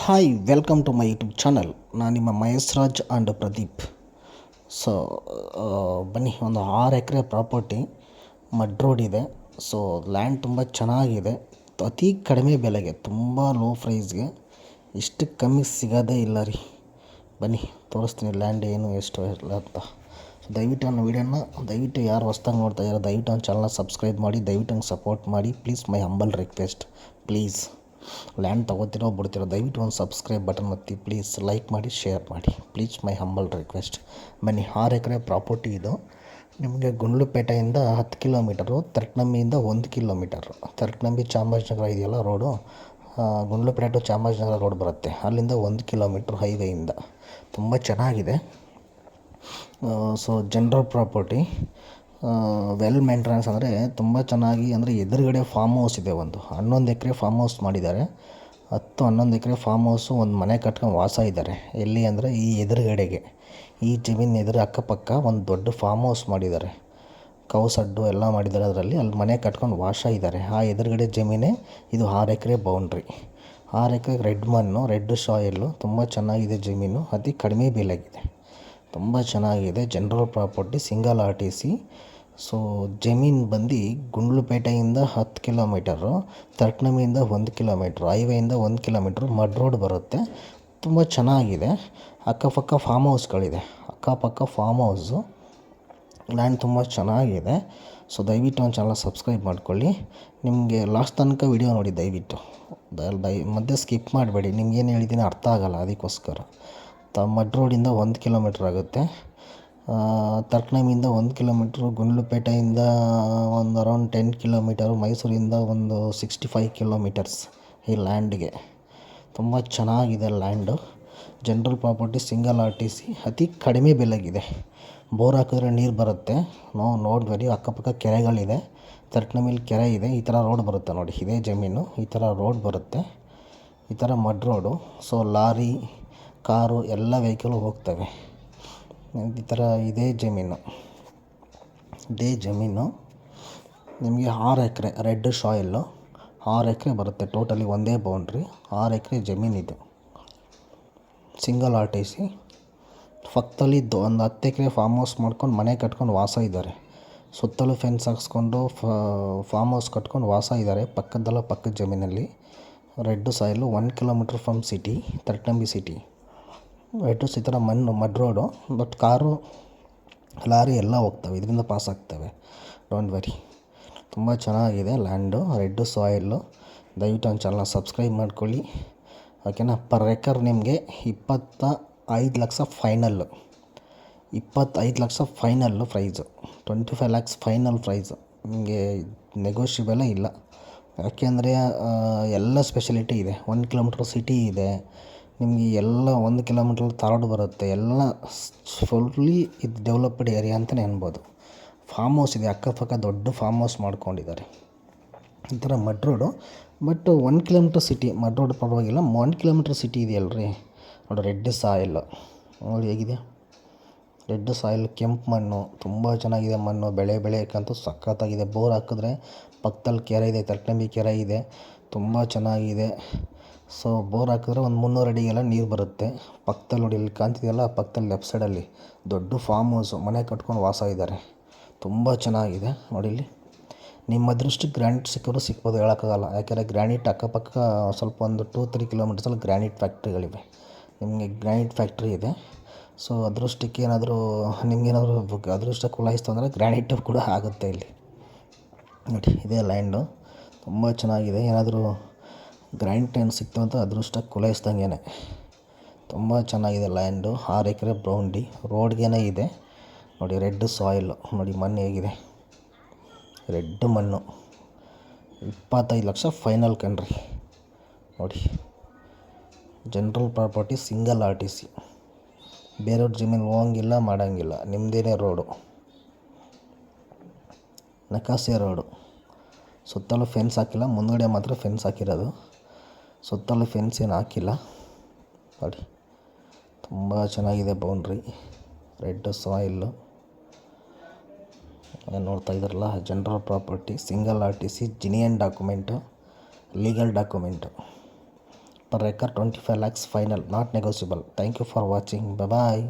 Hi welcome to my YouTube channel ನಾನು ನಿಮ್ಮ Mahesh Raj and Pradeep. So ಬನ್ನಿ, ಒಂದು ಆರು ಎಕರೆ ಪ್ರಾಪರ್ಟಿ ಮಡ್ ರೋಡ್ ಇದೆ. ಸೊ ಲ್ಯಾಂಡ್ ತುಂಬ ಚೆನ್ನಾಗಿದೆ. ಅತಿ ಕಡಿಮೆ ಬೆಲೆಗೆ, ತುಂಬ ಲೋ ಪ್ರೈಸ್ಗೆ ಇಷ್ಟು ಕಮ್ಮಿ ಸಿಗೋದೇ ಇಲ್ಲ ರೀ. ಬನ್ನಿ, ತೋರಿಸ್ತೀನಿ ಲ್ಯಾಂಡ್ ಏನು, ಎಷ್ಟು ಇಲ್ಲ ಅಂತ. ದಯವಿಟ್ಟು ನನ್ನ ವೀಡಿಯೋನ ದಯವಿಟ್ಟು ಯಾರು ಹೊಸ್ದಾಗಿ ನೋಡ್ತಾ ಇದ್ದಾರೆ, ದಯವಿಟ್ಟು ನನ್ನ ಚಾನಲ್ನ ಸಬ್ಸ್ಕ್ರೈಬ್ ಮಾಡಿ, ದಯವಿಟ್ಟು ನಂಗೆ ಸಪೋರ್ಟ್ ಮಾಡಿ. Please my humble request please land ತೊಗೋತಿರೋ ಬಿಡ್ತಿರೋ, ದಯವಿಟ್ಟು ಒಂದು ಸಬ್ಸ್ಕ್ರೈಬ್ ಬಟನ್ ಒತ್ತಿ ಪ್ಲೀಸ್ ಲೈಕ್ ಮಾಡಿ ಶೇರ್ ಮಾಡಿ. ಪ್ಲೀಸ್ ಮೈ ಹಂಬಲ್ ರಿಕ್ವೆಸ್ಟ್ ಬನ್ನಿ, ಆರು ಎಕರೆ ಪ್ರಾಪರ್ಟಿ ಇದು. ನಿಮಗೆ ಗುಂಡ್ಲುಪೇಟೆಯಿಂದ ಹತ್ತು ಕಿಲೋಮೀಟರು ತರ್ಕನಂಬಿಯಿಂದ ಒಂದು ಕಿಲೋಮೀಟರು ತರ್ಕನಂಬಿ ಚಾಮರಾಜನಗರ ಇದೆಯಲ್ಲ road Gundlupet to Chamarajanagar road ಬರುತ್ತೆ. ಅಲ್ಲಿಂದ ಒಂದು ಕಿಲೋಮೀಟ್ರ್ ಹೈವೇಯಿಂದ ತುಂಬ ಚೆನ್ನಾಗಿದೆ. So general property well maintenance ಅಂದರೆ ತುಂಬ ಚೆನ್ನಾಗಿ ಅಂದರೆ ಎದುರುಗಡೆ ಫಾರ್ಮ್ ಹೌಸ್ ಇದೆ ಒಂದು. ಹನ್ನೊಂದು ಎಕರೆ ಫಾರ್ಮ್ ಹೌಸ್ ಮಾಡಿದ್ದಾರೆ. ಹತ್ತು, ಹನ್ನೊಂದು ಎಕರೆ ಫಾರ್ಮ್ ಹೌಸು ಒಂದು ಮನೆ ಕಟ್ಕೊಂಡು ವಾಸ ಇದ್ದಾರೆ. ಎಲ್ಲಿ ಅಂದರೆ ಈ ಎದುರುಗಡೆಗೆ. ಈ ಜಮೀನು ಎದುರು ಅಕ್ಕಪಕ್ಕ ಒಂದು ದೊಡ್ಡ ಫಾರ್ಮ್ ಹೌಸ್ ಮಾಡಿದ್ದಾರೆ. ಕೌಸಡ್ಡು ಎಲ್ಲ ಮಾಡಿದ್ದಾರೆ ಅದರಲ್ಲಿ. ಅಲ್ಲಿ ಮನೆ ಕಟ್ಕೊಂಡು ವಾಸ ಇದ್ದಾರೆ. ಆ ಎದುರುಗಡೆ ಜಮೀನೇ ಇದು ಆರು ಎಕರೆ ಬೌಂಡ್ರಿ ಆರು ಎಕರೆ ರೆಡ್ ಮಣ್ಣು, ರೆಡ್ ಸಾಯಿಲು ತುಂಬ ಚೆನ್ನಾಗಿದೆ ಜಮೀನು. ಅತಿ ಕಡಿಮೆ ಬೆಲೆಗಿದೆ. ತುಂಬ ಚೆನ್ನಾಗಿದೆ. General property single R T C so ಜಮೀನು ಬಂದು ಗುಂಡ್ಲುಪೇಟೆಯಿಂದ ಹತ್ತು ಕಿಲೋಮೀಟರು ತರ್ಕನಮಿಯಿಂದ ಒಂದು ಕಿಲೋಮೀಟ್ರು, ಹೈವೇಯಿಂದ ಒಂದು ಕಿಲೋಮೀಟ್ರು ಮಡ್ ರೋಡ್ ಬರುತ್ತೆ. ತುಂಬ ಚೆನ್ನಾಗಿದೆ. ಅಕ್ಕಪಕ್ಕ ಫಾರ್ಮ್ ಹೌಸ್ಗಳಿದೆ ಅಕ್ಕಪಕ್ಕ ಫಾರ್ಮ್ ಹೌಸು ಲ್ಯಾಂಡ್ ತುಂಬ ಚೆನ್ನಾಗಿದೆ. ಸೊ ದಯವಿಟ್ಟು ನನ್ನ ಚಾನಲ್ ಸಬ್ಸ್ಕ್ರೈಬ್ ಮಾಡ್ಕೊಳ್ಳಿ. ನಿಮಗೆ ಲಾಸ್ಟ್ ತನಕ ವಿಡಿಯೋ ನೋಡಿ ದಯವಿಟ್ಟು. ದಯ ದಯ ಮಧ್ಯೆ ಸ್ಕಿಪ್ ಮಾಡಬೇಡಿ. ನಿಮ್ಗೇನು ಹೇಳಿದ್ದೀನಿ ಅರ್ಥ ಆಗಲ್ಲ ಅದಕ್ಕೋಸ್ಕರ. ತ ಮಡ್ ರೋಡಿಂದ ಒಂದು ಕಿಲೋಮೀಟ್ರ್ ಆಗುತ್ತೆ. ತರ್ಕನಮಿಂದ ಒಂದು ಕಿಲೋಮೀಟ್ರು, ಗುಂಡ್ಲುಪೇಟೆಯಿಂದ ಒಂದು ಅರೌಂಡ್ ಟೆನ್ ಕಿಲೋಮೀಟರು, ಮೈಸೂರಿಂದ ಒಂದು ಸಿಕ್ಸ್ಟಿ ಫೈವ್ ಕಿಲೋಮೀಟರ್ಸ್ ಈ ಲ್ಯಾಂಡ್ಗೆ. ತುಂಬ ಚೆನ್ನಾಗಿದೆ land. General property single R T C, ಅತಿ ಕಡಿಮೆ ಬೆಲೆಗಿದೆ. ಬೋರ್ ಹಾಕಿದ್ರೆ ನೀರು ಬರುತ್ತೆ. ನಾವು ನೋಡ್ಬೇಡಿ ಅಕ್ಕಪಕ್ಕ ಕೆರೆಗಳಿದೆ. ತರ್ಕನಮಿಲಿ ಕೆರೆ ಇದೆ. ಈ ಥರ ರೋಡ್ ಬರುತ್ತೆ ನೋಡಿ. ಇದೇ ಜಮೀನು, ಈ ಥರ ರೋಡ್ ಬರುತ್ತೆ. ಈ ಥರ mud road. So, lorry, car, ಎಲ್ಲ ವೆಹಿಕಲ್ ಹೋಗ್ತವೆ. ಈ ಥರ ಇದೇ ಜಮೀನು. ಇದೇ ಜಮೀನು. ನಿಮಗೆ ಆರು ಎಕರೆ, ರೆಡ್ ಶಾಯಿಲ್ಲು ಆರು ಎಕರೆ ಬರುತ್ತೆ ಟೋಟಲಿ ಒಂದೇ ಬೌಂಡ್ರಿ ಆರು ಎಕರೆ ಜಮೀನಿದು ಸಿಂಗಲ್ ಆರ್ ಟಿ ಸಿ ಪಕ್ಕದಲ್ಲಿ ಒಂದು ಹತ್ತು ಎಕರೆ ಫಾರ್ಮ್ ಹೌಸ್ ಮಾಡ್ಕೊಂಡು ಮನೆ ಕಟ್ಕೊಂಡು ವಾಸ ಇದ್ದಾರೆ ಸುತ್ತಲೂ ಫೆನ್ಸ್ ಹಾಕ್ಸ್ಕೊಂಡು ಫಾರ್ಮ್ ಹೌಸ್ ಕಟ್ಕೊಂಡು ವಾಸ ಇದ್ದಾರೆ ಪಕ್ಕದಲ್ಲ ಪಕ್ಕದ ಜಮೀನಲ್ಲಿ. Red soil one kilometre from city Terakanambi city red ಈ ಥರ ಮಣ್ಣು, mud road but car, lorry ಎಲ್ಲ ಹೋಗ್ತವೆ. ಇದರಿಂದ ಪಾಸ್ ಆಗ್ತವೆ. ಡೋಂಟ್ ವರಿ ತುಂಬ ಚೆನ್ನಾಗಿದೆ ಲ್ಯಾಂಡು ರೆಡ್ಡು ಸಾಯಿಲು ದಯವಿಟ್ಟು ಒಂದು ಚಾನಲ್ ಸಬ್ಸ್ಕ್ರೈಬ್ ಮಾಡ್ಕೊಳ್ಳಿ. ಓಕೆನಾ ಪರ್ ಎಕರ್ ನಿಮಗೆ ಇಪ್ಪತ್ತ ಐದು ಲಕ್ಷ ಫೈನಲ್ಲು ಇಪ್ಪತ್ತೈದು lakh final price twenty five lakhs final price ನಿಮಗೆ ನೆಗೋಷಿಯಬಲೇ ಇಲ್ಲ. ಯಾಕೆಂದರೆ ಎಲ್ಲ ಸ್ಪೆಷಲಿಟಿ ಇದೆ. ಒನ್ ಕಿಲೋಮೀಟ್ರ್ ಸಿಟಿ ಇದೆ. ನಿಮಗೆ ಎಲ್ಲ ಒಂದು ಕಿಲೋಮೀಟ್ರ್ ತಾರೋಡು ಬರುತ್ತೆ, ಎಲ್ಲ ಫುಲ್ಲಿ ಇದು ಡೆವಲಪ್ಡ್ ಏರಿಯಾ ಅಂತಲೇ ಅನ್ಬೋದು. ಫಾರ್ಮ್ ಹೌಸ್ ಇದೆ, ಅಕ್ಕಪಕ್ಕ ದೊಡ್ಡ ಫಾರ್ಮ್ ಹೌಸ್ ಮಾಡ್ಕೊಂಡಿದ್ದಾರೆ. ಈ ಥರ mud road but one kilometre city mud road ಪರವಾಗಿಲ್ಲ ಒನ್ ಕಿಲೋಮೀಟ್ರ್ ಸಿಟಿ ಇದೆಯಲ್ರಿ. ನೋಡಿ ರೆಡ್ ಸಾಯಿಲ್ ನೋಡಿ ಹೇಗಿದೆ? ರೆಡ್ ಸಾಯಿಲ್ ಕೆಂಪು ಮಣ್ಣು, ತುಂಬ ಚೆನ್ನಾಗಿದೆ ಮಣ್ಣು, ಬೆಳೆ ಬೆಳೆಯೋಕ್ಕಂತೂ ಸಖತ್ತಾಗಿದೆ. ಬೋರ್ ಹಾಕಿದ್ರೆ ಪಕ್ಕದಲ್ಲಿ ಕೆರೆ ಇದೆ ತರ್ಕಂಬಿ ಕೆರೆ ಇದೆ, ತುಂಬ ಚೆನ್ನಾಗಿದೆ. ಸೊ ಬೋರ್ ಹಾಕಿದ್ರೆ ಒಂದು ಮುನ್ನೂರು ಅಡಿಗೆಲ್ಲ ನೀರು ಬರುತ್ತೆ. ಪಕ್ಕದಲ್ಲಿ ನೋಡಿ, ಇಲ್ಲಿ ಕಾಣ್ತಿದೆಯಲ್ಲ, ಪಕ್ಕದಲ್ಲಿ ಲೆಫ್ಟ್ ಸೈಡಲ್ಲಿ ದೊಡ್ಡ ಫಾರ್ಮ್ ಹೌಸು ಮನೆ ಕಟ್ಕೊಂಡು ವಾಸ ಇದ್ದಾರೆ ತುಂಬ ಚೆನ್ನಾಗಿದೆ. ನೋಡಿ ಇಲ್ಲಿ. ನಿಮ್ಮ ಅದೃಷ್ಟಕ್ಕೆ ಗ್ರಾನೈಟ್ ಸಿಕ್ಕಿದ್ರು ಸಿಕ್ಬೋದು, ಹೇಳೋಕ್ಕಾಗಲ್ಲ. ಯಾಕೆಂದರೆ ಗ್ರಾನೈಟ್ ಅಕ್ಕಪಕ್ಕ ಸ್ವಲ್ಪ ಒಂದು ಟೂ ತ್ರೀ ಕಿಲೋಮೀಟರ್ಸಲ್ಲಿ ಗ್ರಾನೈಟ್ ಫ್ಯಾಕ್ಟ್ರಿಗಳಿವೆ ನಿಮಗೆ ಗ್ರಾನೈಟ್ ಫ್ಯಾಕ್ಟ್ರಿ ಇದೆ. ಸೊ ಅದೃಷ್ಟಕ್ಕೆ ಏನಾದರೂ ನಿಮಗೇನಾದರೂ ಅದೃಷ್ಟ ಕುಲಾಯಿಸ್ತು ಅಂದರೆ ಗ್ರಾನೈಟ್ ಕೂಡ ಆಗುತ್ತೆ ಇಲ್ಲಿ. ನೋಡಿ, ಇದೇ ಲ್ಯಾಂಡು ತುಂಬ ಚೆನ್ನಾಗಿದೆ. ಏನಾದರೂ ಗ್ರಾನೈಟ್ ಟೈಮ್ ಸಿಕ್ತು ಅಂತ ಅದೃಷ್ಟ ಕುಲಾಯಿಸ್ದಂಗೆ ತುಂಬ ಚೆನ್ನಾಗಿದೆ ಲ್ಯಾಂಡು. ಆರು ಎಕರೆ ಬ್ರೌಂಡಿ ರೋಡ್ಗೇನೆ ಇದೆ. ನೋಡಿ, ರೆಡ್ ಸಾಯಿಲು. ನೋಡಿ, ಮಣ್ಣು ಹೇಗಿದೆ. ರೆಡ್ ಮಣ್ಣು. ಇಪ್ಪತ್ತೈದು ಲಕ್ಷ ಫೈನಲ್ ಕಣ್ರಿ ನೋಡಿ, general property single R T C. ಬೇರೆಯವ್ರ ಜಮೀನು ಹೋಗಂಗಿಲ್ಲ, ಮಾಡೋಂಗಿಲ್ಲ. ನಿಮ್ಮದೇನೇ ರೋಡು. ನಕಾಸೆ ರೋಡು. ಸುತ್ತಲೂ ಫೆನ್ಸ್ ಹಾಕಿಲ್ಲ. ಮುಂದುಗಡೆ ಮಾತ್ರ ಫೆನ್ಸ್ ಹಾಕಿರೋದು. ಸುತ್ತಲೂ ಫೆನ್ಸ್ ಏನು ಹಾಕಿಲ್ಲ. ನೋಡಿ, ತುಂಬ ಚೆನ್ನಾಗಿದೆ ಬೌಂಡ್ರಿ ರೆಡ್ ಸಾಯಿಲ್ಲು ನೋಡ್ತಾ ಇದ್ದಾರಲ್ಲ general property single R T C genuine document legal document per acre twenty five lakhs final not negotiable thank you for watching bye